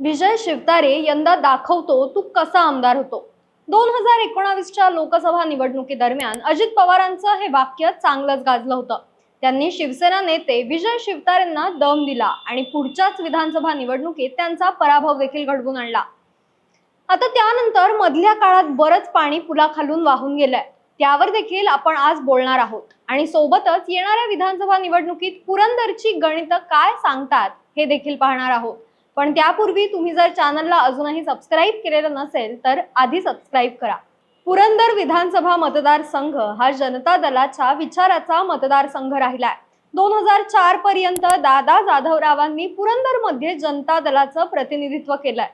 विजय शिवतारे यंदा दाखवतो तू कसा आमदार होतो. दोन हजार एकोणावीसच्या लोकसभा निवडणुकीदरम्यान अजित पवारांचं हे वाक्य चांगलंच गाजलं होतं. त्यांनी शिवसेना नेते विजय शिवतारेंना दम दिला आणि पुढच्याच विधानसभा निवडणुकीत त्यांचा पराभव देखील घडवून आणला. आता त्यानंतर मधल्या काळात बरंच पाणी पुलाखालून वाहून गेलंय. त्यावर देखील आपण आज बोलणार आहोत. आणि सोबतच येणाऱ्या विधानसभा निवडणुकीत पुरंदरची गणितं काय सांगतात हे देखील पाहणार आहोत. पण त्यापूर्वी तुम्ही जर चॅनलला अजूनही सबस्क्राईब केलेलं नसेल तर आधी सबस्क्राईब करा. पुरंदर विधानसभा मतदारसंघ हा जनता दलाच्या विचाराचा मतदारसंघ राहिलाय. दोन हजार चार पर्यंत दादा जाधवरावांनी पुरंदरमध्ये जनता दलाचं प्रतिनिधित्व केलंय.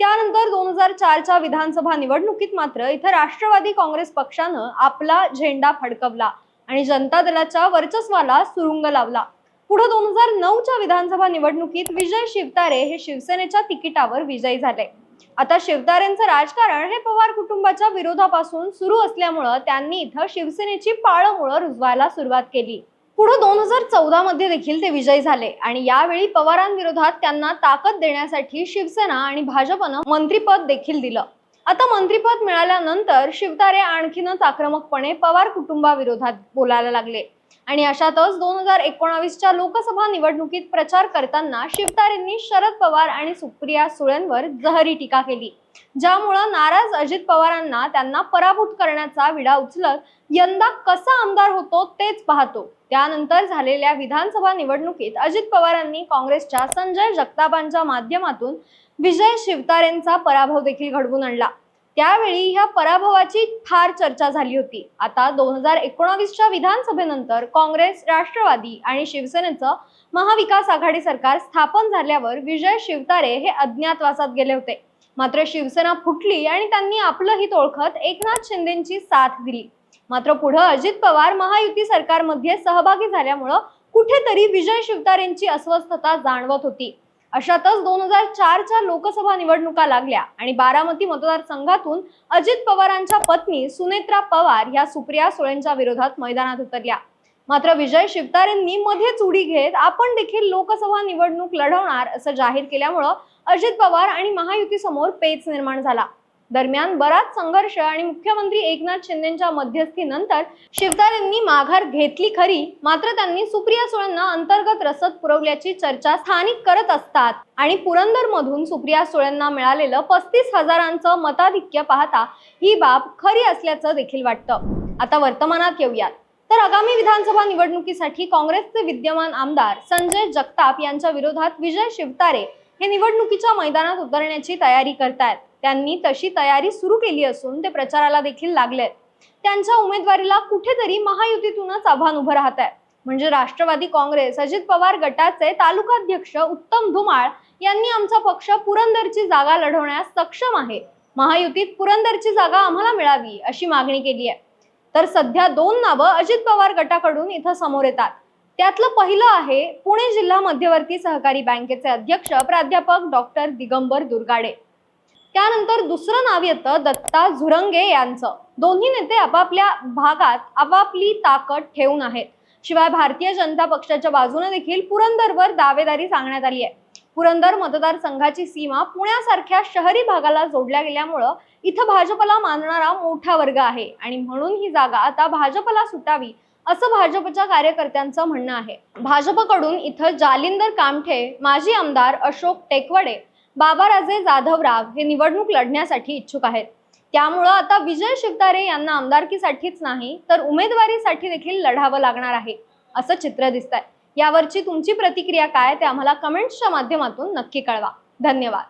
त्यानंतर दोन हजार चारच्या विधानसभा निवडणुकीत मात्र इथं राष्ट्रवादी काँग्रेस पक्षानं आपला झेंडा फडकवला आणि जनता दलाच्या वर्चस्वाला सुरुंग लावला. पुढे दोन हजार नऊच्या विधानसभा निवडणुकीत विजय शिवतारे हे शिवसेनेच्या तिकिटावर विजयी झाले. आता शिवतारेंचं राजकारण हे पवार कुटुंबाच्या विरोधापासून सुरू असल्यामुळं त्यांनी इथं शिवसेनेची पाळमुळं रुजवायला सुरुवात केली. पुढे दोन हजार चौदा मध्ये देखील ते विजयी झाले आणि यावेळी पवारांविरोधात त्यांना ताकद देण्यासाठी शिवसेना आणि भाजपनं मंत्रीपद देखील दिलं. आता मंत्रीपद मिळाल्यानंतर शिवतारे आणखीनच आक्रमकपणे पवार कुटुंबाविरोधात बोलायला लागले. आणि अशातच दोन हजार एकोणावीसच्या लोकसभा निवडणुकीत प्रचार करताना शिवतारेंनी शरद पवार आणि सुप्रिया सुळेंवर जहरी टीका केली ज्यामुळं नाराज अजित पवारांना त्यांना पराभूत करण्याचा विडा उचलत यंदा कसा आमदार होतो तेच पाहतो. त्यानंतर झालेल्या विधानसभा निवडणुकीत अजित पवारांनी काँग्रेसच्या संजय जगतापांच्या माध्यमातून विजय शिवतारेंचा पराभव देखील घडवून आणला. त्यावेळी ह्या पराभवाची फार चर्चा झाली होती. आता दोन हजार एकोणावीसच्या विधानसभेनंतर काँग्रेस राष्ट्रवादी आणि शिवसेनेचं महाविकास आघाडी सरकार स्थापन झाल्यावर विजय शिवतारे हे अज्ञातवासात गेले होते. मात्र शिवसेना फुटली आणि त्यांनी आपलं हित ओळखत एकनाथ शिंदेची साथ दिली. मात्र पुढे अजित पवार महायुती सरकारमध्ये सहभागी झाल्यामुळं कुठेतरी विजय शिवतारेंची अस्वस्थता जाणवत होती. अशातच दोन हजार चारच्या लोकसभा निवडणुका लागल्या आणि बारामती मतदारसंघातून अजित पवारांच्या पत्नी सुनेत्रा पवार या सुप्रिया सुळेंच्या विरोधात मैदानात उतरल्या. मात्र विजय शिवतारेंनी मध्येच उडी घेत आपण देखील लोकसभा निवडणूक लढवणार असं जाहीर केल्यामुळं अजित पवार आणि महायुती समोर पेच निर्माण झाला. दरम्यान बराच संघर्ष आणि मुख्यमंत्री एकनाथ शिंदेच्या मध्यस्थीनंतर शिवतारेंनी माघार घेतली खरी मात्र त्यांनी सुप्रिया सुळेंना अंतर्गत रसद पुरवल्याची चर्चा स्थानिक करत असतात. आणि पुरंदर मधून सुप्रिया सुळेंना मिळालेलं पस्तीस हजारांचं मताधिक्य पाहता ही बाब खरी असल्याचं देखील वाटतं. आता वर्तमानात येऊयात. तर आगामी विधानसभा निवडणुकीसाठी काँग्रेसचे विद्यमान आमदार संजय जगताप यांच्या विरोधात विजय शिवतारे हे निवडणुकीच्या मैदानात उतरण्याची तयारी करतायत. त्यांनी तशी तयारी सुरू केली असून ते प्रचाराला देखील लागलेत. त्यांच्या उमेदवारीला कुठेतरी महायुतीतूनच आव्हान उभं राहत आहे. म्हणजे राष्ट्रवादी काँग्रेस अजित पवार गटाचे तालुकाध्यक्ष उत्तम धुमाळ यांनी आमचा पक्ष पुरंदरची जागा लढवण्यास सक्षम आहे. महायुतीत पुरंदरची जागा आम्हाला मिळावी अशी मागणी केली आहे. तर सध्या दोन नावं अजित पवार गटाकडून इथं समोर येतात. त्यातलं पहिलं आहे पुणे जिल्हा मध्यवर्ती सहकारी बँकेचे अध्यक्ष प्राध्यापक डॉक्टर दिगंबर दुर्गाडे. त्यानंतर दुसरं नाव येतं दत्ता झुरंगे यांचं. दोन्ही नेते आपापल्या भागात आपापली ताकद ठेवून आहेत. शिवाय भारतीय जनता पक्षाच्या बाजूने देखील पुरंदरवर दावेदारी सांगण्यात आली आहे. पुरंदर मतदारसंघाची सीमा पुण्यासारख्या शहरी भागाला जोडल्या गेल्यामुळं इथं भाजपला मानणारा मोठा वर्ग आहे आणि म्हणून ही जागा आता भाजपला सुटावी असं भाजपच्या कार्यकर्त्यांचं म्हणणं आहे. भाजपकडून इथं जालिंदर कामठे माजी आमदार अशोक टेकवडे बाबाराजे जाधवराव हे निवडणूक लढण्यासाठी इच्छुक आहेत. त्यामुळं आता विजय शिवतारे यांना आमदारकीसाठीच नाही तर उमेदवारीसाठी देखील लढावं लागणार आहे असं चित्र दिसतंय. यावरची तुमची प्रतिक्रिया काय ते आम्हाला कमेंट्सच्या माध्यमातून नक्की कळवा. धन्यवाद.